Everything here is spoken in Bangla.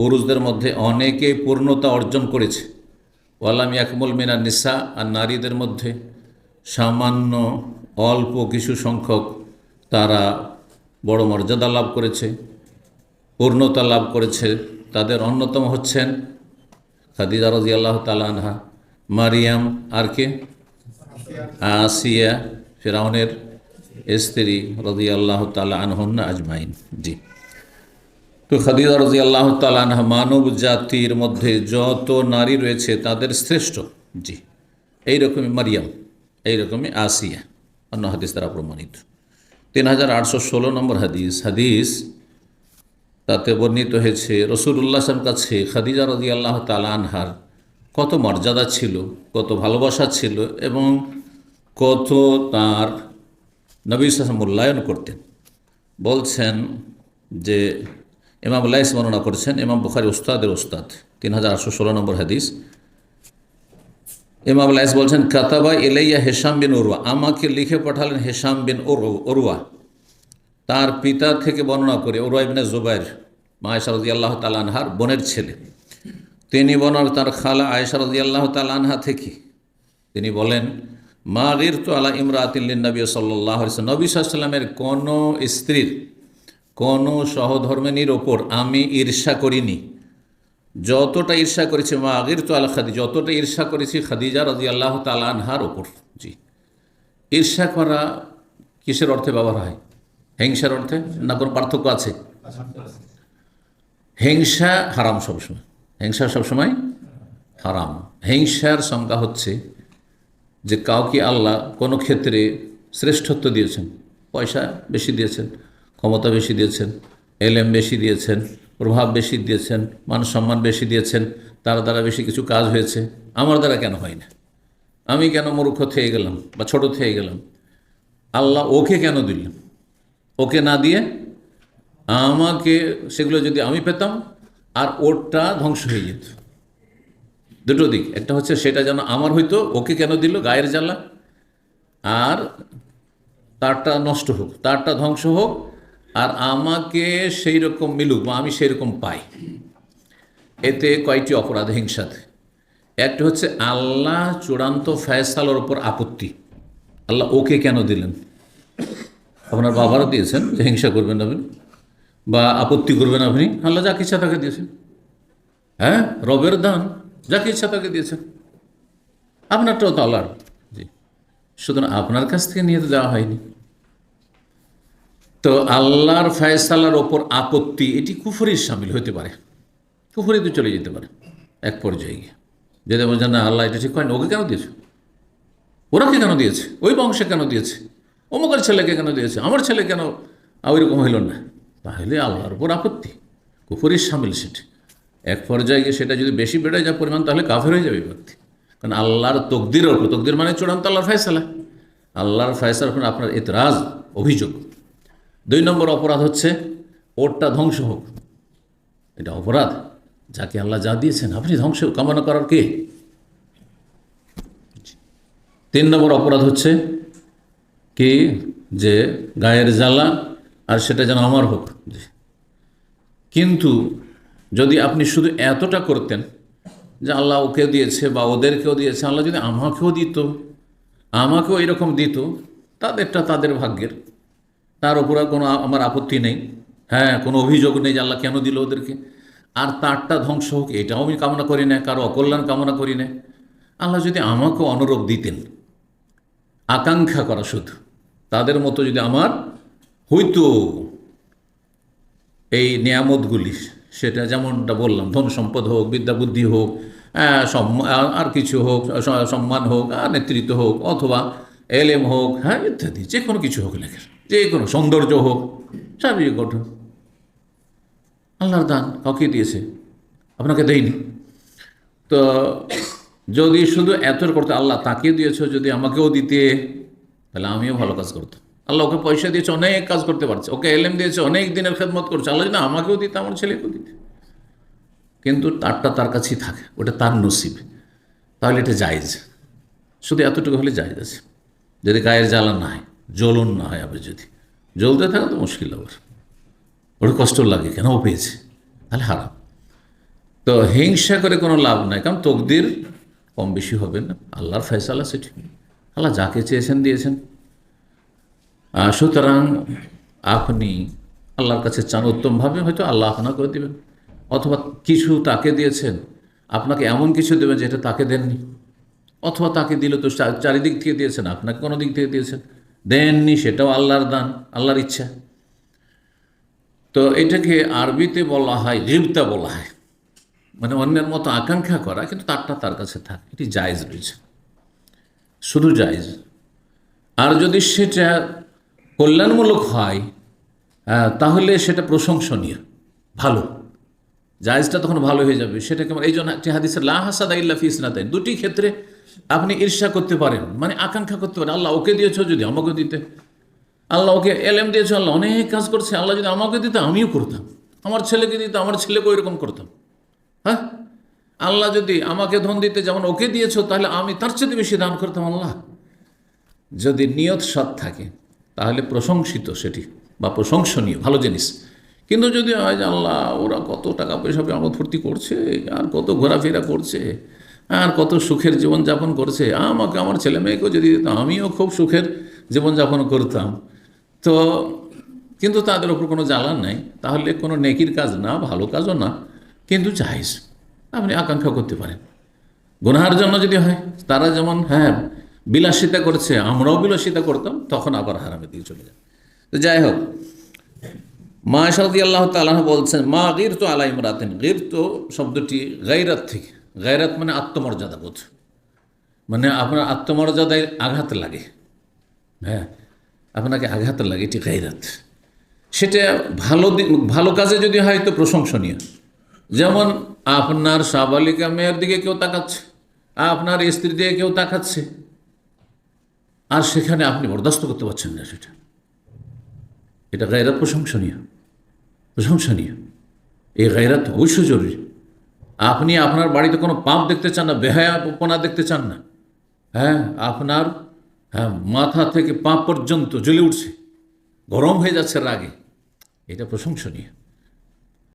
পুরুষদের মধ্যে অনেকে পূর্ণতা অর্জন করেছে। ওয়ালাম ইয়াকমুল মিনা নিসা, আর নারীদের মধ্যে সামান্য অল্প কিছু সংখ্যক তারা বড় মর্যাদা লাভ করেছে, পূর্ণতা লাভ করেছে। তাদের অন্যতম হচ্ছেন খাদিজা রাজি আল্লাহ তালানহা মারিয়াম আর কে? আসিয়া ফেরাউনের স্ত্রী রদি আল্লাহ তালা আনহন্না আজমাইন। জি। তো খাদিজা রাজি আল্লাহ তালানহা মানব জাতির মধ্যে যত নারী রয়েছে তাদের শ্রেষ্ঠ। জি। এইরকমই মারিয়াম, এইরকমই আসিয়া, অন্য হাদিস দ্বারা প্রমাণিত। তিন হাজার আটশো ষোলো নম্বর হাদিস হাদিস তাতে বর্ণিত হয়েছে রসুল্লাহ সাহেব কাছে খাদিজা রাজি আল্লাহ তালানহার কত মর্যাদা ছিল, কত ভালোবাসা ছিল এবং কত তার নবী সাহেব মূল্যায়ন করতেন। বলছেন যে ইমাম লাইস বর্ণনা করছেন, ইমাম বুখারি উস্তাদের উস্তাদ তিন হাজার আটশো ষোলো নম্বর হাদিস। ইমাম লাইস বলছেন, কাতাবা এলাইয়া হেসাম বিন ওরুয়া আমাকে লিখে পাঠালেন হেসাম বিন ওরুয়া তার পিতা থেকে বর্ণনা করে ওরুয়া ইবনে জুবাইর মা আয়সা রাজি আল্লাহ তালানহার বোনের ছেলে। তিনি বর্ণনা তার খালা আয়সা রাজি আল্লাহ তালানহা থেকে। তিনি বলেন, মা গির তো আলা ইমরাতিল্লিন নবী সাল্লাহ নবী সাল্লামের কোনো স্ত্রীর কোনো সহধর্মিনীর ওপর আমি ঈর্ষা করিনি। যতটা ঈর্ষা করেছি, মা আগির তো আল খাদি যতটা ঈর্ষা করেছি খাদিজা রাজি আল্লাহ তালানহার ওপর। জি। ঈর্ষা করা কিসের অর্থে ব্যবহার হয়? হিংসার অর্থে? না কোনো পার্থক্য আছে? হিংসা হারাম সবসময়। হিংসা সবসময় হারাম। হিংসার সংজ্ঞা হচ্ছে যে কাউকে আল্লাহ কোনো ক্ষেত্রে শ্রেষ্ঠত্ব দিয়েছেন, পয়সা বেশি দিয়েছেন ক্ষমতা বেশি দিয়েছেন, এলএম বেশি দিয়েছেন, প্রভাব বেশি দিয়েছেন, মান সম্মান বেশি দিয়েছেন, তার দ্বারা বেশি কিছু কাজ হয়েছে। আমার দ্বারা কেন হয় না? আমি কেন মূর্খ থেকে গেলাম বা ছোট থেকে গেলাম? আল্লাহ ওকে কেন দিলেন? ওকে না দিয়ে আমাকে, সেগুলো যদি আমি পেতাম, আর ওরটা ধ্বংস হয়ে যেত। দুটো দিক। একটা হচ্ছে সেটা যেন আমার হইতো, ওকে কেন দিল? গায়ের জ্বালা। আর তারটা নষ্ট হোক, তারটা ধ্বংস হোক আর আমাকে সেই রকম মিলুক বা আমি সেই রকম পাই। এতে কয়টি অপরাধ হিংসাতে? একটা হচ্ছে আল্লাহ চূড়ান্ত ফয়সালার ওপর আপত্তি। আল্লাহ ওকে কেন দিলেন? আপনার বাবারও দিয়েছেন যে হিংসা করবেন আপনি, বা আপত্তি করবেন আপনি। আল্লাহ যাকে ইচ্ছা তাকে দিয়েছেন। হ্যাঁ? রবের দান যাকে ইচ্ছা তাকে দিয়েছেন। আপনারটাও তো আল্লাহর। জি। সুতরাং আপনার কাছ থেকে নিয়ে তো দেওয়া হয়নি। তো আল্লাহর ফয়সালার ওপর আপত্তি, এটি কুফরির সামিল হতে পারে। কুফরিতে চলে যেতে পারে, এক পর্যায়ে গিয়ে। যদি বলছেন, না, আল্লাহ এটা ঠিক হয়নি ওকে কেন দিয়েছে? ওরা ওরাকে কেন দিয়েছে? ওই বংশে কেন দিয়েছে? অমুকের ছেলেকে কেন দিয়েছে? আমার ছেলে কেন ওই রকম হইল না? তাহলে আল্লাহর উপর আপত্তি, কুফরির সামিল সেটি। এক পর্যায়ে গিয়ে সেটা যদি বেশি বেড়ে যায় পরিমাণ, তাহলে কাফের হয়ে যাবে ব্যক্তি। কারণ আল্লাহর তকদির ওপর তকদির মানে চূড়ান্ত আল্লাহর ফয়সালা। আল্লাহর ফয়সালার আপনার এতরাজ, অভিযোগ। দুই নম্বর অপরাধ হচ্ছে ওরটা ধ্বংস হোক। এটা অপরাধ যাকে আল্লাহ যা দিয়েছেন আপনি ধ্বংস কামনা করার কে? তিন নম্বর অপরাধ হচ্ছে কি? যে গায়ের জ্বালা আর সেটা যেন আমার হোক। কিন্তু যদি আপনি শুধু এতটা করতেন যে আল্লাহ ওকে দিয়েছে বা ওদেরকেও দিয়েছে, আল্লাহ যদি আমাকেও দিত, আমাকেও এরকম দিত, তাদেরটা তাদের ভাগ্যের। তার উপরে কোনো আমার আপত্তি নেই। হ্যাঁ কোনো অভিযোগ নেই যে আল্লাহ কেন দিল ওদেরকে। আর তারটা ধ্বংস হোক, এটাও আমি কামনা করি না, কারও অকল্যাণ কামনা করি না। আল্লাহ যদি আমাকেও অনুরোধ দিতেন, আকাঙ্ক্ষা করা শুধু, তাদের মতো যদি আমার হইতো এই নিয়ামতগুলি, সেটা যেমনটা বললাম, ধন সম্পদ হোক, বিদ্যা বুদ্ধি হোক আর কিছু হোক সম্মান হোক, আর নেতৃত্ব হোক, অথবা এলএম হোক হ্যাঁ ইত্যাদি যে কোনো কিছু হোক লেখের। যে কোনো সৌন্দর্য হোক শারীরিক গঠন। আল্লাহর দান কাউকে দিয়েছে, আপনাকে দেয়নি। তো যদি শুধু এত করতে আল্লাহ তাকে দিয়েছ, যদি আমাকেও দিতে, তাহলে আমিও ভালো কাজ করতাম। আল্লাহ ওকে পয়সা দিয়েছে, অনেক কাজ করতে পারছে। ওকে এলএম দিয়েছে, অনেক দিনের খেদমত করছে। আল্লাহ যদি আমাকেও দিতে, আমার ছেলেকেও দিতে। কিন্তু তারটা তার কাছেই থাকে, ওটা তার নসিব। তাহলে এটা জায়েজ। শুধু এতটুকু হলে জায়েজ আছে। যদি গায়ের জ্বালা না হয় জ্বলন না হয় আবার যদি। জ্বলতে থাকে তো মুশকিল আবার ওটা কষ্ট লাগে কেন? ও পেয়েছে। তাহলে হারাম। তো হিংসা করে কোনো লাভ নাই। কারণ তকদির কম বেশি হবে না। আল্লাহর ফয়সালা সেটি আল্লাহ যাকে চেয়েছেন দিয়েছেন। সুতরাং আপনি আল্লাহর কাছে চান, উত্তমভাবে হয়তো আল্লাহ আপনা করে দেবেন। অথবা কিছু তাকে দিয়েছেন। আপনাকে এমন কিছু দেবেন যেটা তাকে দেননি। অথবা তাকে দিল তো চারিদিক থেকে দিয়েছেন। আপনাকে কোনো দিক থেকে দিয়েছেন। দেননি, সেটাও আল্লাহর দান, আল্লাহর ইচ্ছা। তো এটাকে আরবিতে বলা হয় রিবতা বলা হয়। মানে অন্যের মতো আকাঙ্ক্ষা করা, কিন্তু তারটা তার কাছে থাকে, এটি জায়েজ রয়েছে। শুধু জায়েজ। আর যদি সেটা কল্যাণমূলক হয় তাহলে সেটা প্রশংসনীয়, ভালো। জায়েজটা তখন ভালো হয়ে যাবে। সেটাকে এই জন্য একটি হাদিসের লা হাসাদা দুটি ক্ষেত্রে আপনি ঈর্ষা করতে পারেন মানে আকাঙ্ক্ষা করতে পারেন, আল্লাহ ওকে দিয়েছ যদি আমাকে দিতে। আল্লাহ ওকে এলএম দিয়েছ, আল্লাহ অনেক কাজ করছে, আল্লাহ যদি আমাকে দিতে, আমিও করতাম। আমার ছেলেকে দিতে, আমার ছেলেকে এরকম করতাম। হ্যাঁ? আল্লাহ যদি আমাকে ধন দিতে যেমন ওকে দিয়েছ, তাহলে আমি তার চেয়ে বেশি দান করতাম আল্লাহ। যদি নিয়ত সৎ থাকে, তাহলে প্রশংসিত সেটি, বা প্রশংসনীয়, ভালো জিনিস। কিন্তু যদি হয় যে আল্লাহ, ওরা কত টাকা পয়সা আমোদ ফুর্তি করছে, আর কত ঘোরাফেরা করছে আর কত সুখের জীবনযাপন করছে। আমাকে আমার ছেলে মেয়েকেও যদি দিতাম আমিও খুব সুখের জীবনযাপন করতাম। তো কিন্তু তাদের ওপর কোনো জ্বালান নাই। তাহলে কোনো নেকির কাজ না, ভালো কাজও না। কিন্তু জাহিজ আপনি আকাঙ্ক্ষা করতে পারেন। গুনাহার জন্য যদি হয়, তারা যেমন হ্যাঁ বিলাসিতা করছে, আমরাও বিলাসিতা করতাম, তখন আবার হারামের দিকে চলে যায়। তো যাই হোক মা সাদি আল্লাহ তালাহ বলছেন, মা গির তো আলাই ইমরাতেন গির তো শব্দটি গাইরাত থেকে। গাইরাত মানে আত্মমর্যাদা বোধ। মানে আপনার আত্মমর্যাদায় আঘাত লাগে। হ্যাঁ আপনাকে আঘাত লাগে এটি গায়রাত সেটা ভালো ভালো কাজে যদি হয় তো প্রশংসনীয়। যেমন আপনার সাবালিকা মেয়ের দিকে কেউ তাকাচ্ছে, আপনার স্ত্রী দিকে কেউ তাকাচ্ছে। আর সেখানে আপনি বরদাস্ত করতে পারছেন না সেটা। এটা গায়রাত প্রশংসনীয়। প্রশংসনীয়। এই গায়রাত অবশ্যই জরুরি। আপনি আপনার বাড়িতে কোনো পাপ দেখতে চান না, বেহায়াপনা দেখতে চান না। হ্যাঁ আপনার হ্যাঁ মাথা থেকে পা পর্যন্ত জ্বলে উঠছে। গরম হয়ে যাচ্ছে রাগে। এটা প্রশংসনীয়।